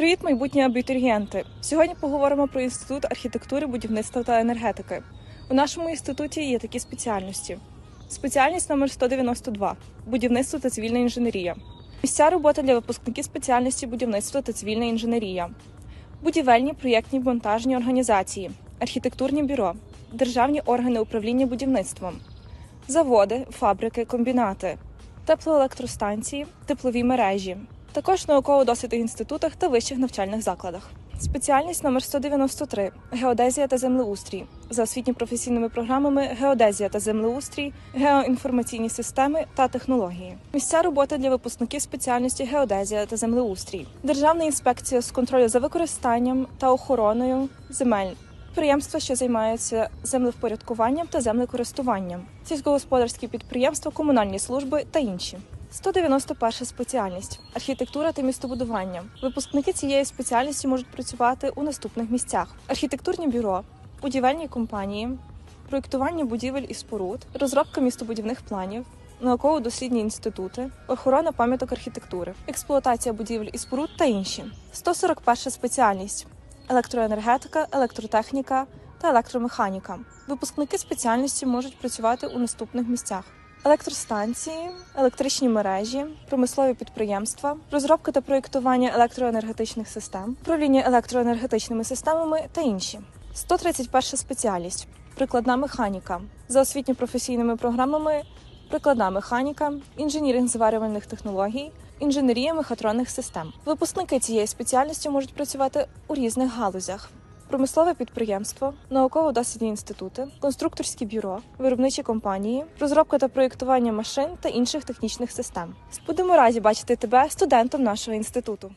Привіт, майбутні абітурієнти! Сьогодні поговоримо про інститут архітектури, будівництва та енергетики. У нашому інституті є такі спеціальності: спеціальність номер 192 будівництво та цивільна інженерія. Місця роботи для випускників спеціальності будівництво та цивільна інженерія, будівельні проєктні монтажні організації, архітектурні бюро, державні органи управління будівництвом, заводи, фабрики, комбінати, теплоелектростанції, теплові мережі, також науково-дослідних інститутах та вищих навчальних закладах. Спеціальність номер 193 геодезія та землеустрій за освітньо-професійними програмами геодезія та землеустрій, геоінформаційні системи та технології. Місця роботи для випускників спеціальності геодезія та землеустрій, Державна інспекція з контролю за використанням та охороною земель. Підприємства, що займаються землевпорядкуванням та землекористуванням, сільськогосподарські підприємства, комунальні служби та інші. 191 спеціальність архітектура та містобудування. Випускники цієї спеціальності можуть працювати у наступних місцях: архітектурні бюро, будівельні компанії, проєктування будівель і споруд, розробка містобудівних планів. Науково-дослідні інститути, охорона пам'яток архітектури, експлуатація будівель і споруд та інші. 141 спеціальність електроенергетика, електротехніка та електромеханіка. Випускники спеціальності можуть працювати у наступних місцях: електростанції, електричні мережі, промислові підприємства, розробка та проєктування електроенергетичних систем, управління електроенергетичними системами та інші. 131 спеціальність прикладна механіка за освітньо-професійними програмами. Прикладна механіка, інженіринг зварювальних технологій, інженерія мехатронних систем. Випускники цієї спеціальності можуть працювати у різних галузях: промислове підприємство, науково-дослідні інститути, конструкторські бюро, виробничі компанії, розробка та проєктування машин та інших технічних систем. Будемо раді бачити тебе студентом нашого інституту.